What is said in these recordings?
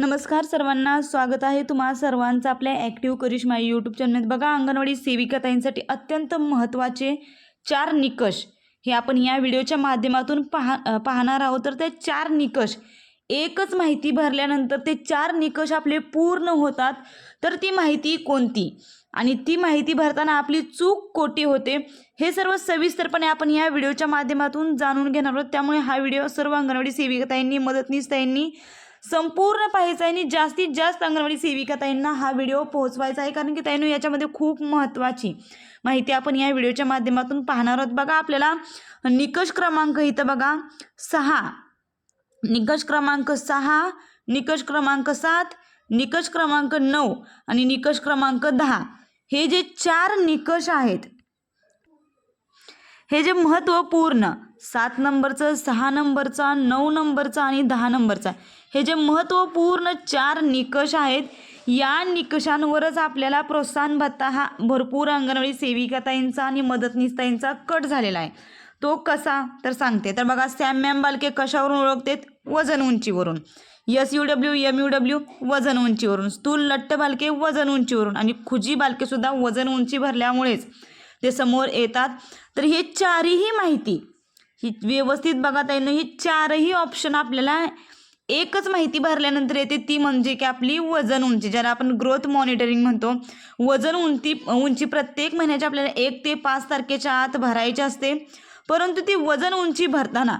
नमस्कार सर्वांना स्वागत आहे तुम्हा सर्वांचं आपल्या ॲक्टिव्ह करिश्मा यूट्यूब चॅनल बघा अंगणवाडी सेविकाताईंसाठी अत्यंत महत्त्वाचे चार निकष. हे आपण या व्हिडिओच्या माध्यमातून पाहा पाहणार आहोत. तर ते चार निकष. एकच माहिती भरल्यानंतर ते चार निकष आपले पूर्ण होतात. तर ती माहिती कोणती? आणि ती माहिती भरताना आपली चूक कोटी होते? हे सर्व सविस्तरपणे आपण या व्हिडिओच्या माध्यमातून जाणून घेणार आहोत. त्यामुळे हा व्हिडिओ सर्व अंगणवाडी सेविकाताईंनी मदतनीसताईंनी संपूर्ण पाहायचं आहे आणि जास्तीत जास्त अंगणवाडी सेविका ताईंना हा व्हिडिओ पोहोचवायचा आहे. कारण की ताईंनो याच्यामध्ये खूप महत्त्वाची माहिती आपण या व्हिडिओच्या माध्यमातून पाहणार आहोत. बघा आपल्याला निकष क्रमांक इथं बघा. सहा. निकष क्रमांक सहा निकष क्रमांक सात निकष क्रमांक नऊ आणि निकष क्रमांक दहा. हे जे चार निकष आहेत हे जे महत्त्वपूर्ण सात नंबरचं सहा नंबरचा नऊ नंबरचा आणि दहा नंबरचा हे जे महत्त्वपूर्ण चार निकष आहेत या निकषांवरच आपल्याला प्रोत्साहन भत्ता हा भरपूर अंगणवाडी सेविकाताईंचा आणि मदतनीसताईंचा कट झालेला आहे. तो कसा? तर सांगते. तर बघा सॅम मॅम बालके कशावरून ओळखतेत? वजन उंचीवरून. S U W M U W वजन उंचीवरून. स्थूल लट्ट बालके वजन उंचीवरून. आणि खुजी बालकेसुद्धा वजन उंची भरल्यामुळेच. ते समोर येतात तर हे चारही माहिती ही व्यवस्थित बघा येणं ही चारही ऑप्शन आपल्याला एकच माहिती भरल्यानंतर येते ती म्हणजे की आपली वजन उंची. ज्याला आपण ग्रोथ मॉनिटरिंग म्हणतो वजन उंची उंची प्रत्येक महिन्याच्या आपल्याला एक ते पाच तारखेच्या आत भरायची असते. परंतु ती वजन उंची भरताना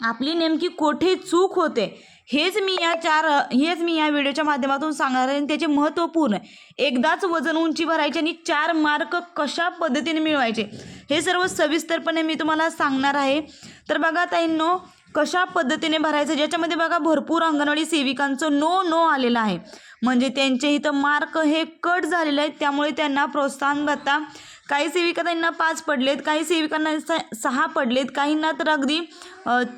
आपली नेमकी कोठे चूक होते हेच मी या चार हेच मी या व्हिडिओच्या माध्यमातून सांगणार आहे आणि त्याचे महत्त्वपूर्ण एकदाच वजन उंची भरायचे आणि चार मार्क कशा पद्धतीने मिळवायचे हे सर्व सविस्तरपणे मी तुम्हाला सांगणार आहे. तर बघा ताईंनो कशा पद्धतीने भरायचं ज्याच्यामध्ये बघा भरपूर अंगणवाडी सेविकांचं नो नो आलेलं आहे. म्हणजे त्यांचे इथं मार्क हे कट झालेले आहेत त्यामुळे त्यांना प्रोत्साहन भत्ता काही सेविका त्यांना पाच पडलेत काही सेविकांना स- सहा पडलेत काहींना तर अगदी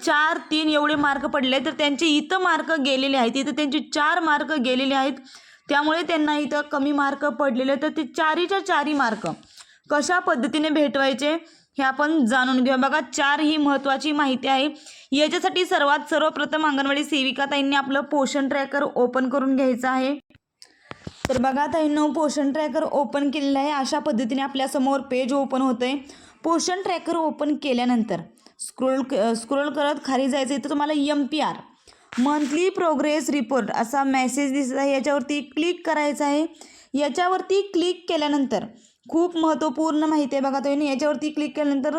चार तीन एवढे मार्क पडले तर त्यांचे इथं मार्क गेलेले आहेत इथं त्यांचे चार मार्क गेलेले आहेत. त्यामुळे त्यांना इथं कमी मार्क पडलेले. तर ते चारीच्या चारी मार्क कशा पद्धतीने भेटवायचे हे आपण जाणून घेऊ बघा चार ही महत्त्वाची माहिती आहे. याच्यासाठी सर्वात सर्वप्रथम अंगणवाडी सेविका ताईंनी आपलं पोषण ट्रॅकर ओपन करून घ्यायचं आहे. तर बघा ताईंनो पोषण ट्रॅकर ओपन केलेलं आहे. अशा पद्धतीने आपल्यासमोर पेज ओपन होतं आहे पोषण ट्रॅकर ओपन केल्यानंतर स्क्रोल स्क्रोल करत खाली जायचं इथं तुम्हाला M P R monthly progress report असा मेसेज दिसत आहे. याच्यावरती क्लिक करायचं आहे. याच्यावरती क्लिक केल्यानंतर खूप महत्त्वपूर्ण माहिती आहे बघा तुम्ही याच्यावरती क्लिक केल्यानंतर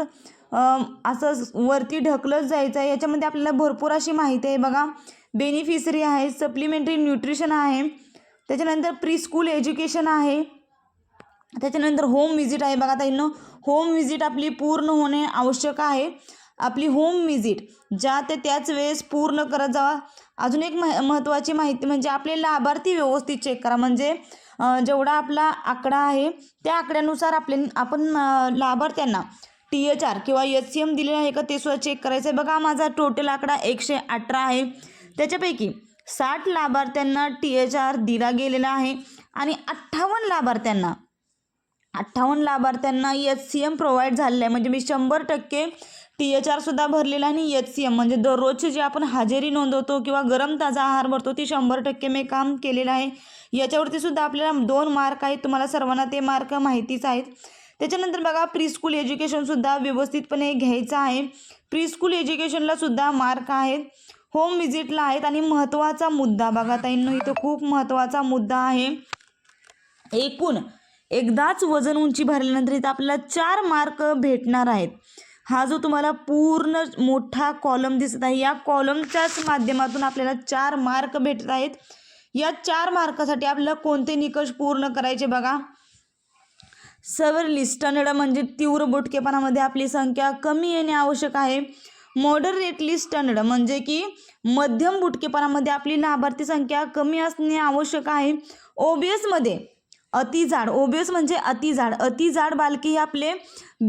असं वरती ढकलत जायचं आहे. याच्यामध्ये आपल्याला भरपूर अशी माहिती आहे बघा. बेनिफिशरी आहे सप्लिमेंटरी न्यूट्रिशन आहे. त्याच्यानंतर प्री स्कूल एज्युकेशन आहे. त्याच्यानंतर होम विजिट आहे. बघा ताईंनो होम विजिट आपली पूर्ण होणे आवश्यक आहे. आपली होम विजिट ज्या ते त्याच वेळेस पूर्ण करत जावा. अजून एक मह महत्त्वाची माहिती म्हणजे आपले लाभार्थी व्यवस्थित चेक करा. म्हणजे जेवढा आपला आकडा आहे त्या आकड्यानुसार आपले आपण लाभार्थ्यांना टी एच आर किंवा एच सी एम दिलेलं आहे का ते सुद्धा चेक करायचं आहे बघा माझा टोटल आकडा एकशे अठरा आहे. त्याच्यापैकी साठ लाभार्थ्यांना टी एच आर दिला गेलेला आहे आणि अठ्ठावन्न लाभार्थ्यांना अठ्ठावन्न लाभार्थ्यांना एच सी एम प्रोव्हाइड झालेलं आहे. म्हणजे मी शंभर टक्के टी एच आरसुद्धा भरलेला आहे आणि एच सी एम म्हणजे दररोजची जी आपण हजेरी नोंदवतो किंवा गरम ताजा आहार भरतो ती शंभर टक्के मी काम केलेलं आहे. याच्यावरती सुद्धा आपल्याला दोन मार्क आहेत तुम्हाला सर्वांना ते मार्क माहितीच आहेत. त्याच्यानंतर बघा प्री स्कूल एज्युकेशनसुद्धा व्यवस्थितपणे घ्यायचं आहे. प्री स्कूल एज्युकेशनला सुद्धा मार्क आहेत. होम विजिटला आहेत आणि महत्त्वाचा मुद्दा बघा ताईंनो इथं खूप महत्त्वाचा मुद्दा आहे. एकूण एकदाच वजन उंची भरल्यानंतर इथं आपल्याला चार मार्क भेटणार आहेत. हा जो तुम्हाला पूर्ण मोठा कॉलम दिसत आहे या कॉलमच्याच माध्यमातून आपल्याला चार मार्क भेटत आहेत. या चार मार्कासाठी आपल्याला कोणते निकष पूर्ण करायचे बघा. सवरली लिस्टनड म्हणजे तीव्र बुटकेपणामध्ये आपली संख्या कमी येणे आवश्यक आहे. मॉडरेटली स्टंड म्हणजे की मध्यम बुटकेपणामध्ये आपली लाभार्थी संख्या कमी असणे आवश्यक आहे. ओबीएसमध्ये अतिजाड ओबीएस म्हणजे अतिजाड अतिजाड बालके हे आपले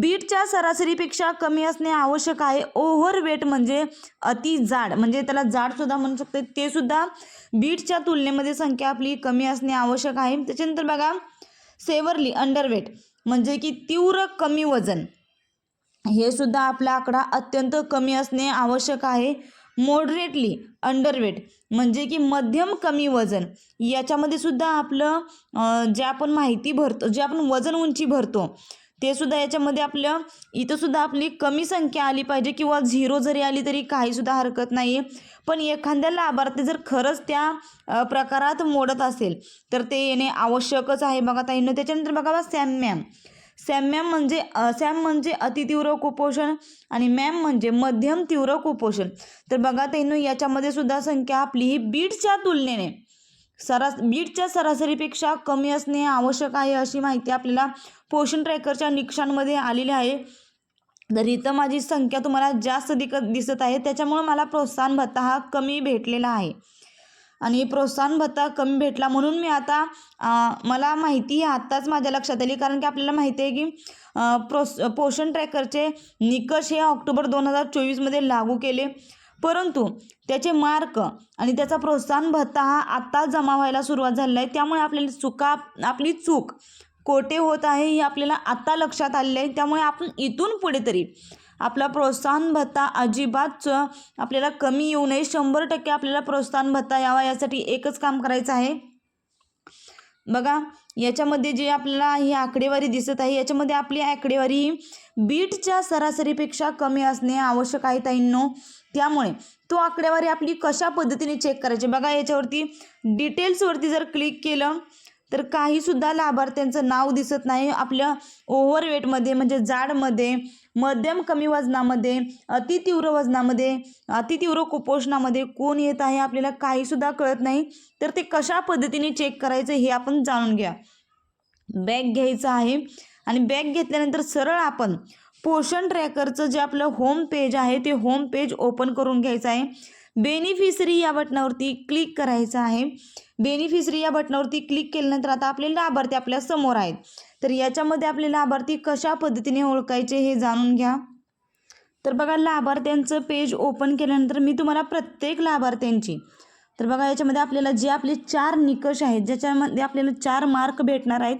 बीटच्या सरासरीपेक्षा कमी असणे आवश्यक आहे. ओव्हरवेट म्हणजे अतिजाड म्हणजे त्याला जाडसुद्धा म्हणू शकते. ते सुद्धा बीटच्या तुलनेमध्ये संख्या आपली कमी असणे आवश्यक आहे. त्याच्यानंतर बघा सेवरली अंडरवेट म्हणजे की तीव्र कमी वजन. हे सुद्धा आपला आकडा अत्यंत कमी असणे आवश्यक आहे. मॉडरेटली अंडरवेट म्हणजे की मध्यम कमी वजन. याच्यामध्ये सुद्धा आपलं जे आपण माहिती भरतो जे आपण वजन उंची भरतो ते सुद्धा याच्यामध्ये आपलं इथं सुद्धा आपली कमी संख्या आली पाहिजे किंवा झिरो जरी आली तरी काहीसुद्धा हरकत नाही आहे पण एखाद्या लाभार्थी जर खरंच त्या प्रकारात मोडत असेल तर ते येणे आवश्यकच आहे. बघा ताईनं त्याच्यानंतर बघा बा सॅम मॅम सॅम मॅम म्हणजे सॅम म्हणजे अतितीव्र कुपोषण आणि मॅम म्हणजे मध्यम तीव्र कुपोषण. तर बघा ताईंनो याच्यामध्ये सुद्धा संख्या आपली ही बीटच्या तुलनेने सरास बीटच्या सरासरीपेक्षा कमी असणे आवश्यक आहे अशी माहिती आपल्याला पोषण ट्रॅकरच्या निकषांमध्ये आलेली आहे. तर इथं माझी संख्या तुम्हाला जास्त दिक दिसत आहे त्याच्यामुळं मला प्रोत्साहन भत्ता हा कमी भेटलेला आहे. आणि प्रोत्साहन भत्ता कमी भेटला. म्हणून मी आता मला माहिती ही आत्ताच माझ्या लक्षात आली. कारण की आपल्याला माहिती आहे की प्रोस पोषण ट्रॅकरचे निकष हे ऑक्टोबर दोन हजार चोवीसमध्ये लागू केले. परंतु त्याचे मार्क आणि त्याचा प्रोत्साहन भत्ता हा आत्ता जमा व्हायला सुरुवात झालेला आहे. त्यामुळे आपल्याला चुका आपली चूक कोठे होत आहे हे आपल्याला आत्ता लक्षात आलेलं आहे. त्यामुळे आपण इथून पुढे तरी आपला प्रोत्साहन भत्ता अजिबात आपल्याला कमी येऊ नये. शंभर टक्के आपल्याला प्रोत्साहन भत्ता यावा यासाठी एकच काम करायचं आहे. बघा याच्यामध्ये जे आपल्याला ही आकडेवारी दिसत आहे याच्यामध्ये आपली आकडेवारी ही बीटच्या सरासरीपेक्षा कमी असणे आवश्यक आहे ताईंनो. त्यामुळे तो आकडेवारी आपली कशा पद्धतीने चेक करायची? बघा याच्यावरती डिटेल्सवरती जर क्लिक केलं तर काहीसुद्धा लाभार्थ्यांचं नाव दिसत नाही. आपल्या ओव्हरवेटमध्ये म्हणजे जाडमध्ये मध्यम कमी वजनामध्ये अतितीव्र वजनामध्ये अतितीव्र कुपोषणामध्ये कोण येत आहे आपल्याला काहीसुद्धा कळत नाही. तर ते कशा पद्धतीने चेक करायचं हे आपण जाणून घ्या. बॅग घ्यायचं आहे आणि बॅग घेतल्यानंतर सरळ आपण पोषण ट्रॅकरचं जे आपलं होम पेज आहे ते होम पेज ओपन करून घ्यायचं आहे. बेनिफिशरी या बटनावरती क्लिक करायचं आहे. बेनिफिशरी या बटनावरती क्लिक केल्यानंतर आता आपले लाभार्थी आपल्यासमोर आहेत. तर याच्यामध्ये आपले लाभार्थी कशा पद्धतीने ओळखायचे हे जाणून घ्या. तर बघा लाभार्थ्यांचं पेज ओपन केल्यानंतर मी तुम्हाला प्रत्येक लाभार्थ्यांची तर बघा याच्यामध्ये आपल्याला जे आपले चार निकष आहेत ज्याच्यामध्ये आपल्याला चार मार्क भेटणार आहेत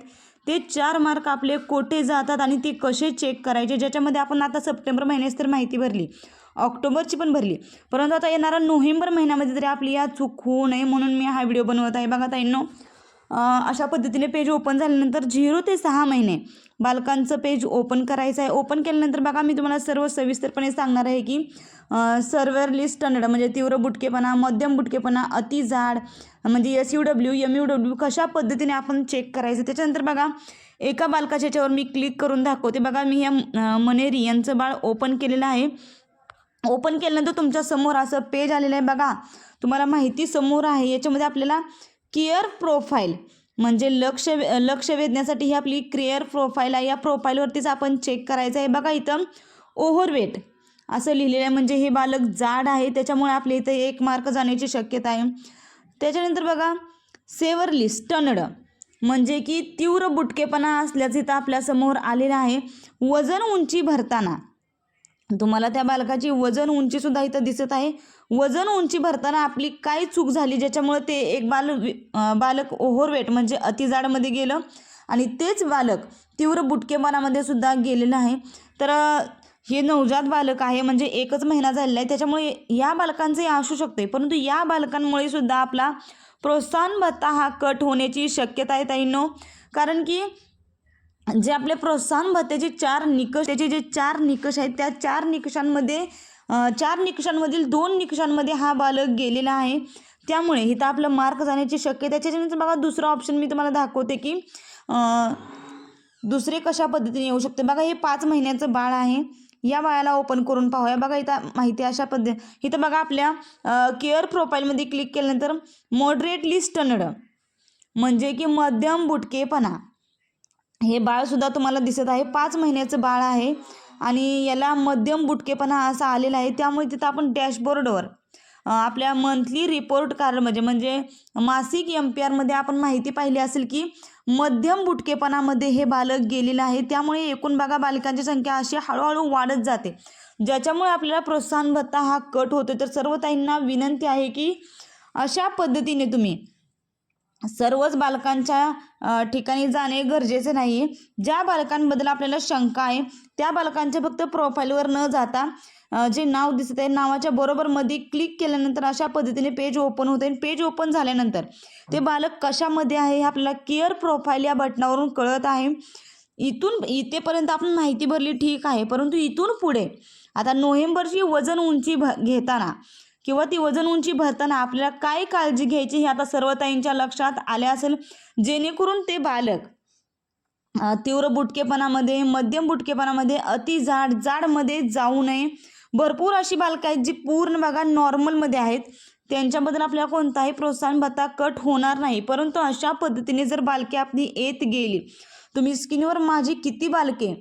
ते चार मार्क आपले कोठे जातात आणि ते कसे चेक करायचे ज्याच्यामध्ये आपण आता सप्टेंबर महिन्यास तर माहिती भरली ऑक्टोबरची पण भरली परंतु आता येणारा नोव्हेंबर महिन्यामध्ये तरी आपली या चूक होऊ नये म्हणून मी हा व्हिडिओ बनवत आहे. बघा ताईंनो अशा पद्धतीने पेज ओपन झाल्यानंतर झिरो ते सहा महिने बालकांचं पेज ओपन करायचं आहे. ओपन केल्यानंतर बघा मी तुम्हाला सर्व सविस्तरपणे सांगणार आहे की सर्वरली लिस्ट स्टँडर्ड म्हणजे तीव्र बुटकेपणा मध्यम बुटकेपणा अति जाड म्हणजे S U W M U W कशा पद्धतीने आपण चेक करायचं? त्याच्यानंतर बघा एका बालकाच्या याच्यावर मी क्लिक करून दाखवते. बघा मी या मनेरी यांचं बाळ ओपन केलेलं आहे. ओपन केल्यानंतर तुमच्यासमोर असं पेज आलेलं आहे. बघा तुम्हाला माहिती समोर आहे. याच्यामध्ये आपल्याला केअर प्रोफाईल म्हणजे लक्ष लक्ष वेधण्यासाठी ही आपली क्रिअर प्रोफाईल आहे. या प्रोफाईलवरतीच आपण चेक करायचं आहे. बघा इथं ओव्हरवेट. असं लिहिलेलं आहे. म्हणजे हे बालक जाड आहे. त्याच्यामुळे आपल्या इथं एक मार्क जाण्याची शक्यता आहे. त्याच्यानंतर बघा सेवरली स्टनड. म्हणजे की तीव्र बुटकेपणा असल्याचं इथं आपल्यासमोर आलेलं आहे. वजन उंची भरताना. तुम्हाला त्या बालकाची वजन उंचीसुद्धा इथं दिसत आहे. वजन उंची भरताना आपली काय चूक झाली ज्याच्यामुळे ते एक बाल बालक ओव्हरवेट म्हणजे अतिजाडमध्ये गेलं? आणि तेच बालक तीव्र बुटकेपणामध्ये सुद्धा गेलेलं आहे तर हे नवजात बालक आहे म्हणजे एकच महिना झालेला आहे त्याच्यामुळे या बालकांचंही असू शकते. परंतु या बालकांमुळे सुद्धा आपला प्रोत्साहन भत्ता हा कट होण्याची शक्यता आहे ताईंनो. कारण की जे आपले प्रोत्साहन भत्त्याचे चार निकष त्याचे जे चार निकष आहेत त्या चार निकषांमध्ये चार निकषांमधील दोन निकषांमध्ये हा बालक गेलेला आहे. त्यामुळे इथं आपलं मार्क जाण्याची शक्यता त्याच्यानंतर बघा दुसरा ऑप्शन मी तुम्हाला दाखवते की दुसरे कशा पद्धतीने येऊ शकते? बघा हे पाच महिन्याचं बाळ आहे. या बाळाला ओपन करून पाहूया. बघा इथं माहिती अशा पद्धती इथं बघा आपल्या केअर प्रोफाईलमध्ये क्लिक केल्यानंतर मॉडरेटली स्टनड म्हणजे की मध्यम बुटकेपणा. हे बाळसुद्धा तुम्हाला दिसत आहे. पाच महिन्याचं बाळ आहे. आणि याला मध्यम बुटकेपणा असा आलेला आहे. त्यामुळे तिथं आपण डॅशबोर्डवर आपल्या मंथली रिपोर्ट कार्ड म्हणजे म्हणजे मासिक एम पी आरमध्ये आपण माहिती पाहिली असेल की मध्यम बुटकेपणामध्ये हे बालक गेलेलं आहे. त्यामुळे एकूण बघा बालकांची संख्या अशी हळूहळू वाढत जाते. ज्याच्यामुळे आपल्याला प्रोत्साहन भत्ता हा कट होतो तर सर्व ताईंना विनंती आहे की अशा पद्धतीने तुम्ही सर्वच बालकांच्या ठिकाणी जाणे गरजेचे नाही. आहे ज्या बालकांबद्दल आपल्याला शंका आहे त्या बालकांच्या फक्त प्रोफाईलवर न जाता जे नाव दिसत आहे नावाच्या बरोबर मध्ये क्लिक केल्यानंतर अशा पद्धतीने पेज ओपन होते. आणि पेज ओपन झाल्यानंतर ते बालक कशामध्ये आहे हे आपल्याला केअर प्रोफाईल या बटनावरून कळत आहे. इथून इथेपर्यंत आपण माहिती भरली ठीक आहे परंतु इथून पुढे आता नोव्हेंबरची वजन उंची भ घेताना किंवा ती वजन उंची भरताना आपल्याला काय काळजी घ्यायची हे आता सर्व ताईंच्या लक्षात आले असेल. जेणेकरून ते बालक तीव्र बुटकेपणामध्ये मध्यम बुटकेपणामध्ये अति जाड जाडमध्ये जाऊ नये. भरपूर अशी बालकं आहेत जी पूर्ण बघा नॉर्मलमध्ये आहेत. त्यांच्याबद्दल आपल्याला कोणताही प्रोत्साहन भत्ता कट होणार नाही. परंतु अशा पद्धतीने जर बालके आपली येत गेली तुम्ही स्किनवर माझी किती बालके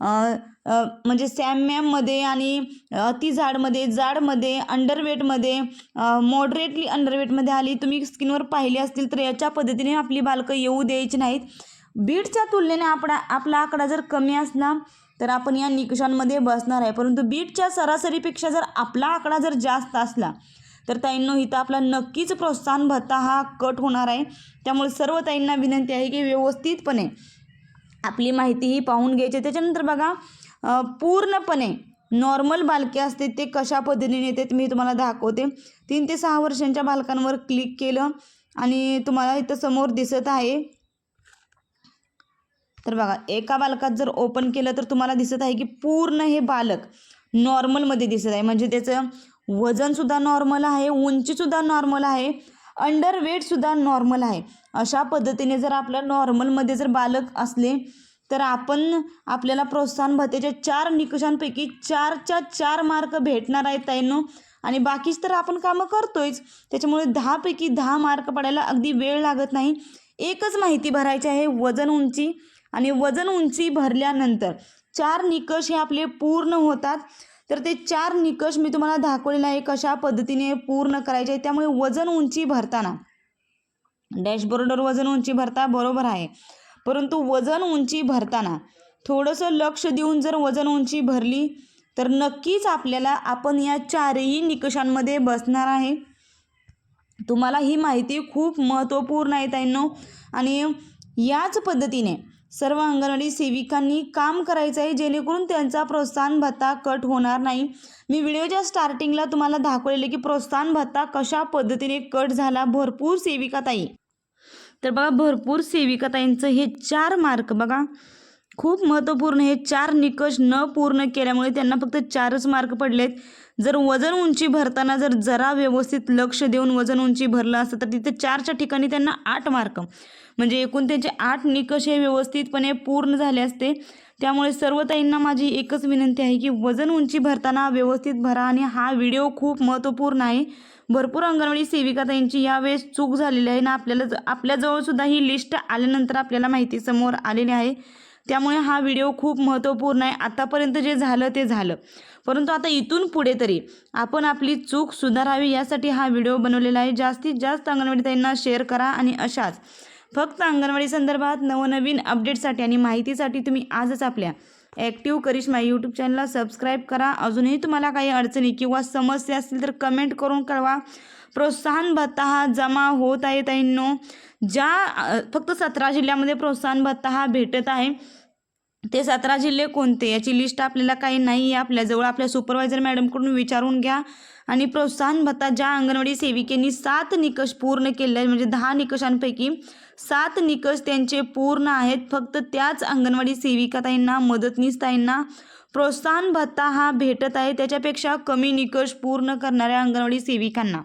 म्हणजे सॅम मॅममध्ये आणि अति झाडमध्ये जाडमध्ये अंडरवेटमध्ये मॉडरेटली अंडरवेटमध्ये आली. तुम्ही स्किनवर पाहिली असतील तर याच्या पद्धतीने आपली बालकं येऊ द्यायची नाहीत. बीटच्या तुलनेने आपला आपला आकडा जर कमी असला तर आपण या निकषांमध्ये बसणार आहे. परंतु बीटच्या सरासरीपेक्षा जर आपला आकडा जर जास्त असला तर ताईंनो इथं आपला नक्कीच प्रोत्साहन भत्ता हा कट होणार आहे. त्यामुळे सर्व ताईंना विनंती आहे की व्यवस्थितपणे आपली माहितीही पाहून घ्यायची. त्याच्यानंतर बघा पूर्णपणे नॉर्मल बालके असते ते कशा पद्धतीने येते मी तुम्हाला दाखवते. तीन ते सहा वर्षांच्या बालकांवर क्लिक केलं आणि तुम्हाला इथं समोर दिसत आहे. तर बघा एका बालकात जर ओपन केलं तर तुम्हाला दिसत आहे की पूर्ण हे बालक नॉर्मलमध्ये दिसत आहे. म्हणजे त्याचं वजनसुद्धा नॉर्मल आहे उंचीसुद्धा नॉर्मल आहे. अंडरवेटसुद्धा नॉर्मल आहे. अशा पद्धतीने जर आपलं नॉर्मलमध्ये जर बालक असले तर आपण आपल्याला प्रोत्साहन भत्त्याच्या चार निकषांपैकी चारच्या चार मार्क भेटणार आहेत ताईनो. आणि बाकीच तर आपण कामं करतोयच. त्याच्यामुळे दहापैकी दहा मार्क पडायला अगदी वेळ लागत नाही. एकच माहिती भरायची आहे वजन उंची. आणि वजन उंची भरल्यानंतर चार निकष हे आपले पूर्ण होतात. तर ते चार निकष मी तुम्हाला दाखवलेला आहे कशा पद्धतीने पूर्ण करायचे आहे. त्यामुळे वजन उंची भरताना डॅशबोर्डवर वजन उंची भरता बरोबर आहे. परंतु वजन उंची भरताना थोडंसं लक्ष देऊन जर वजन उंची भरली तर नक्कीच आपल्याला आपण या चारही निकषांमध्ये बसणार आहे. तुम्हाला ही माहिती खूप महत्त्वपूर्ण आहे ताईंनो. आणि याच पद्धतीने सर्व अंगणवाडी सेविकांनी काम करायचं आहे जेणेकरून त्यांचा प्रोत्साहन भत्ता कट होणार नाही. मी व्हिडिओच्या स्टार्टिंगला तुम्हाला दाखवलेले की प्रोत्साहन भत्ता कशा पद्धतीने कट झाला भरपूर सेविकाताई तर बघा भरपूर सेविकाताईंचं हे चार मार्क बघा. खूप महत्त्वपूर्ण हे चार निकष न पूर्ण केल्यामुळे त्यांना फक्त चारच मार्क पडलेत जर वजन उंची भरताना जर जरा व्यवस्थित लक्ष देऊन वजन उंची भरलं असतं तर तिथे चारच्या ठिकाणी त्यांना आठ मार्क. म्हणजे एकूण त्यांचे आठ निकष हे व्यवस्थितपणे पूर्ण झाले असते. त्यामुळे सर्व ताईंना माझी एकच विनंती आहे की वजन उंची भरताना व्यवस्थित भरा आणि हा व्हिडिओ खूप महत्त्वपूर्ण आहे. भरपूर अंगणवाडी सेविका ताईंची यावेळेस चूक झालेली आहे ना आपल्याला आपल्याजवळसुद्धा ही लिस्ट आल्यानंतर आपल्याला माहिती समोर आलेली आहे. त्यामुळे हा व्हिडिओ खूप महत्त्वपूर्ण आहे. आतापर्यंत जे झालं ते झालं. परंतु आता इथून पुढे तरी आपण आपली चूक सुधारावी यासाठी हा व्हिडिओ बनवलेला आहे. जास्तीत जास्त अंगणवाडी ताईंना शेअर करा आणि अशाच फक्त अंगणवाडी संदर्भात नवनवीन अपडेटसाठी आणि माहितीसाठी तुम्ही आजच आपल्या ॲक्टिव्ह करिश्मा यूट्यूब चॅनलला सबस्क्राईब करा. अजूनही तुम्हाला काही अडचणी किंवा समस्या असतील तर कमेंट करून कळवा. प्रोत्साहन भत्ता हा जमा होत आहे ताईंनो. ज्या फक्त सतरा जिल्ह्यामध्ये प्रोत्साहन भत्ता हा भेटत आहे. ते सतरा जिल्हे कोणते? याची लिस्ट आपल्याला काही नाही आहे. आपल्याजवळ आपल्या सुपरवायझर मॅडमकडून विचारून घ्या. आणि प्रोत्साहन भत्ता ज्या अंगणवाडी सेविकेनी सात निकष पूर्ण केले म्हणजे दहा निकषांपैकी सात निकष त्यांचे पूर्ण आहेत. फक्त त्याच अंगणवाडी सेविकाताईंना मदतनीसताईंना प्रोत्साहन भत्ता हा भेटत आहे. त्याच्यापेक्षा कमी निकष पूर्ण करणाऱ्या अंगणवाडी सेविकांना.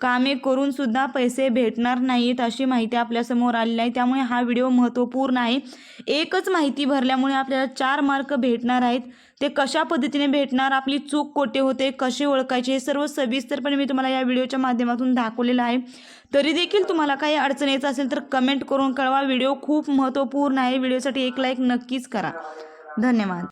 कामे करून सुद्धा पैसे भेटणार नाहीत अशी माहिती आपल्यासमोर आलेली आहे. त्यामुळे हा व्हिडिओ महत्त्वपूर्ण आहे. एकच माहिती भरल्यामुळे आपल्याला चार मार्क भेटणार आहेत. ते कशा पद्धतीने भेटणार? आपली चूक कोठे होते? कसे ओळखायचे? हे सर्व सविस्तरपणे मी तुम्हाला या व्हिडिओच्या माध्यमातून दाखवलेलं आहे. तरी देखील तुम्हाला काही अडचण यायचं असेल तर कमेंट करून कळवा. व्हिडिओ खूप महत्त्वपूर्ण आहे. व्हिडिओसाठी एक लाईक नक्कीच करा. धन्यवाद.